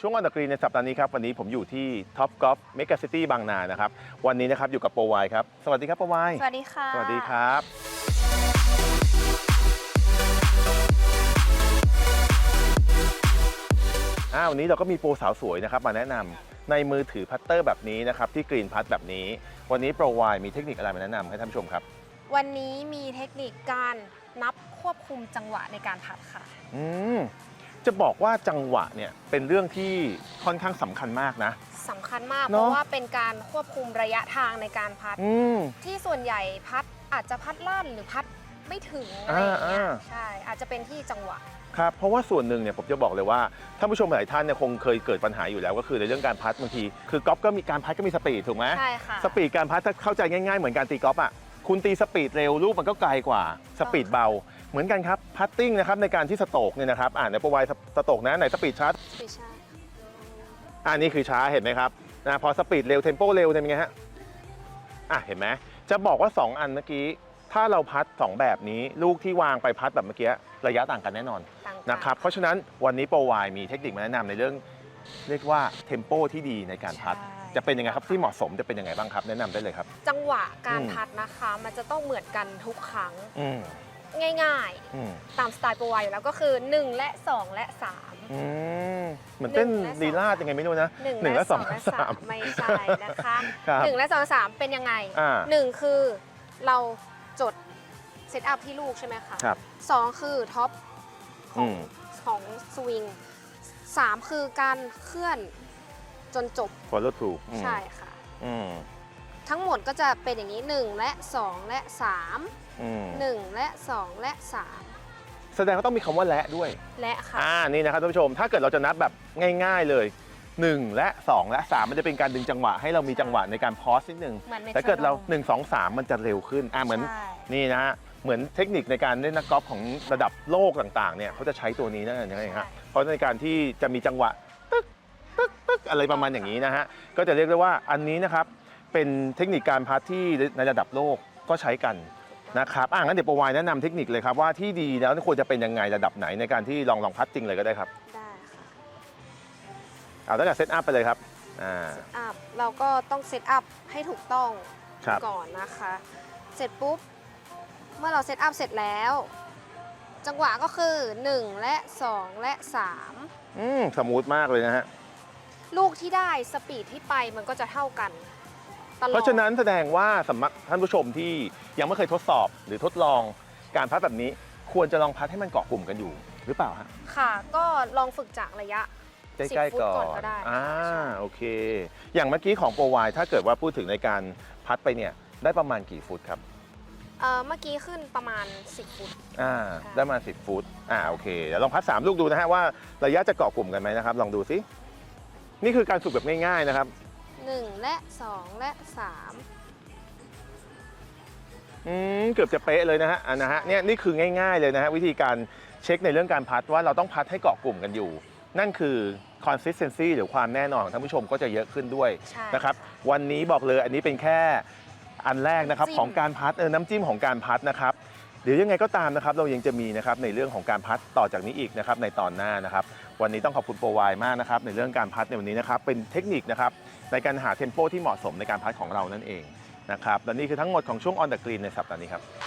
ช่วงวันตะกรีนในสัปดาห์นี้ครับวันนี้ผมอยู่ที่ Top Golf Mega City บางนานะครับวันนี้นะครับอยู่กับโปรไวครับสวัสดีครับโปรไวสวัสดีค่ะ สวัสดีครับ อ่าวันนี้เราก็มีโปรสาวสวยนะครับมาแนะนำในมือถือพัตเตอร์แบบนี้นะครับที่กรีนพัตแบบนี้ วันนี้โปรไวมีเทคนิคอะไรมาแนะนำให้ท่านผู้ชมครับวันนี้มีเทคนิคการนับควบคุมจังหวะในการพัดค่ะ อืม จะบอกว่าจังหวะเนี่ยเป็นเรื่องที่ค่อนข้างสำคัญมากนะ สำคัญมาก เนเพอะราะว่าเป็นการควบคุมระยะทางในการพัด อืม ที่ส่วนใหญ่พัดอาจจะพัดลั่นหรือพัดไม่ถึงอะไรอย่างเงี้ยอ่า ใช่ อาจจะเป็นที่จังหวะ ครับ เพราะว่าส่วนหนึ่งเนี่ยผมจะบอกเลยว่าท่านผู้ชมหลายท่านเนี่ยคงเคยเกิดปัญหาอยู่แล้ว ก็คือในเรื่องการพัดบางที คือกอล์ฟก็มีการพัดก็มีสปีดถูกไหมใช่ค่ะ สปีดการพัดถ้าเข้าใจง่ายๆ เหมือนการตีกอล์ฟอะคุณตีสปีดเร็วลูกมันก็ไกลกว่าสปีดเบา เหมือนกันครับพัตติ้งนะครับในการที่สโตกเนี่ยนะครับอ่าในโปรไวสโตกนะไหนสปีดชัดไม่ใช่อ่านี่คือช้าเห็นไหมครับนะพอสปีดเร็วเทมโปเร็วเนี่ยเป็นไงฮะอะเห็นไหมจะบอกว่า 2 อันเมื่อกี้ ถ้าเราพัด 2 แบบนี้ ลูกที่วางไปพัดแบบเมื่อกี้ระยะต่างกันแน่นอนต่างกันะครับเพราะฉะนั้นวันนี้โปรไวมีเทคนิคมาแนะนำในเรื่อง เรียกว่าเทมโปที่ดีในการพัด ใช่ จะเป็นยังไงครับที่เหมาะสมจะเป็นยังไงบ้างครับ แนะนำได้เลยครับ จังหวะการอืม พัดนะคะ มันจะต้องเหมือนกันทุกครั้ง อืม ง่ายอืมๆ ตามสไตล์โปรไวอยู่แล้วก็คือ 1 และ 2 และ 3 อืมเหมือนเต้นหนึ่งและสอง ลีลาดยังไงไม่รู้นะหนึ่งหนึ่งและและสสอองงและและสาสามมไม่ใช่นะคะครับหนึ่งและสองและสามเป็นยังไง อ่าหนึ่งคือเราจดเซตอัพที่ลูกใช่ไหมคะครับ สองคือท็อปขอืองม ของสวิงสามคือการเคลื่อนจนจบ follow through อืมใช่ค่ะ อืม ทั้งหมดก็จะเป็นอย่างนี้ 1 และ 2 และ 3 อืม1 และ 2 และ แสดงว่าต้องมีคำว่าและด้วย 3 และค่ะ อ่า นี่นะครับท่านผู้ชม ถ้าเกิดเราจะนับแบบง่าย ๆเลย 1 และ 2 และ 3 มันจะเป็นการดึงจังหวะให้เรามีจังหวะในการพอสนิดนึง เหมือนแต่เกิดเรา metronome 1 2 3 มันจะเร็วขึ้น อ่าเหมือน ใช่ นี่นะฮะ เหมือนเทคนิคในการเล่นนักกอล์ฟของระดับโลกต่างๆ เนี่ยเขาจะใช้ตัวนี้นั่นเองฮะ เพราะในการที่จะมีจังหวะตึ๊กตึ๊กตึ๊กอะไรประมาณอย่างนี้นะฮะ ก็จะเรียกได้ว่าอันนี้นะครับ เป็นเทคนิคการพัดที่ในระดับโลกก็ใช้กันนะครับอ่างั้นเดี๋ยวประวายแนะนำเทคนิคเลยครับว่าที่ดีแล้วควรจะเป็นยังไงระดับไหนในการที่ลองลองพัดจริงเลยก็ได้ครับได้ค่ะเอาตั้งแต่เซตอัพไปเลยครับอ่า อัพเราก็ต้องเซตอัพให้ถูกต้องครับ ก่อนนะคะ เสร็จปุ๊บ เมื่อเราเซตอัพเสร็จแล้ว จังหวะก็คือ 1 และ 2 และ อืมสมูทมากเลยนะฮะ3 ลูกที่ได้สปีดที่ไปมันก็จะเท่ากัน ตลอด เพราะฉะนั้นแสดงว่าสำหรับท่านผู้ชมที่ยังไม่เคยทดสอบหรือทดลองการพัดแบบนี้ ควรจะลองพัดให้มันเกาะกลุ่มกันอยู่ หรือเปล่าฮะค่ะ ก็ลองฝึกจากระยะ ใกล้ๆก่อ10ฟุตก่อนนก็ได้อ่าใช่ โอเค อย่างเมื่อกี้ของโปรไวถ้าเกิดว่าพูดถึงในการพัดไปเนี่ยได้ประมาณกี่ฟุตครับ เอ่อเมื่อกี้ขึ้นประมาณ 10 ฟุต อ่าค่ะ ได้มา10 ฟุต อ่าโอเคเดี๋ยวลองพัด 3 ลูกดูนะฮะว่าระยะจะเกาะกลุ่มกันไหมนะครับ ลองดูสิ นี่คือการฝึกแบบง่ายๆนะครับ 1 และ 2 และ3อืมเกือบจะเป๊ะเลยนะฮะอันนะฮะเนี่ยนี่คือง่าย ๆเลยนะฮะวิธีการเช็คในเรื่องการพัดว่าเราต้องพัดให้เกาะกลุ่มกันอยู่ นั่นคือ consistency หรือความแน่นอนของท่านผู้ชมก็จะเยอะขึ้นด้วยใช่นะครับวันนี้บอกเลยอันนี้เป็นแค่อันแรกนะครับน้ำจิ้ม ของการพัดเออน้ำจิ้มของการพัดนะครับ เดี๋ยวยังไงก็ตามนะครับเรายังจะมีนะครับในเรื่องของการพัดต่อจากนี้อีกนะครับในตอนหน้านะครับวันนี้ต้องขอบคุณโปรไวมากนะครับในเรื่องการพัดในวันนี้นะครับเป็นเทคนิคนะครับในการหาเทมโปที่เหมาะสมในการพัดของเรานั่นเองนะครับและนี่คือทั้งหมดของช่วง On the Green ในสัปดาห์นี้ครับ